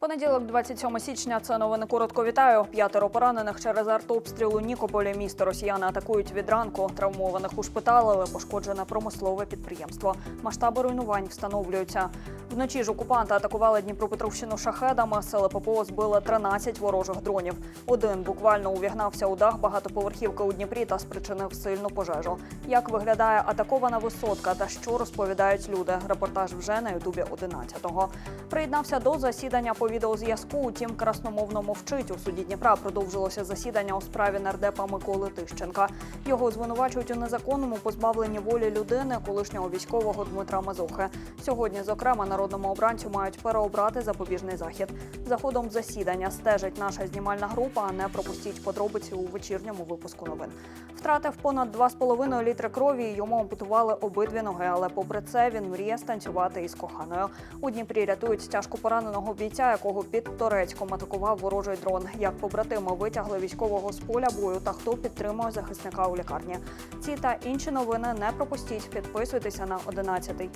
Понеділок, 27 січня. Це новини коротко вітаю. П'ятеро поранених через артобстріл у Нікополі. Місто росіяни атакують від ранку. Травмованих ушпиталили, пошкоджене промислове підприємство. Масштаби руйнувань встановлюються. Вночі ж окупанти атакували Дніпропетровщину шахедами. Сили ППО збили 13 ворожих дронів. Один буквально увігнався у дах багатоповерхівки у Дніпрі та спричинив сильну пожежу. Як виглядає атакована висотка та що розповідають люди? Репортаж вже на Ютубі 11-го. Приєднався до засідання по відеозв'язку. Утім, красномовно мовчить. У суді Дніпра продовжилося засідання у справі нардепа Миколи Тищенка. Його звинувачують у незаконному позбавленні волі людини, колишнього військового Дмитра Мазохи. Сьогодні, зокрема, народному обранцю мають переобрати запобіжний захід. За ходом засідання стежить наша знімальна група. Не пропустіть подробиці у вечірньому випуску новин. Втратив понад 2,5 літри крові. і Йому ампутували обидві ноги, але попри це він мріє станцювати із коханою. У Дніпрі рятують тяжко пораненого бійця, якого під Торецьком атакував ворожий дрон. Як побратими витягли військового з поля бою та хто підтримує захисника у лікарні. Ці та інші новини не пропустіть. Підписуйтеся на 11.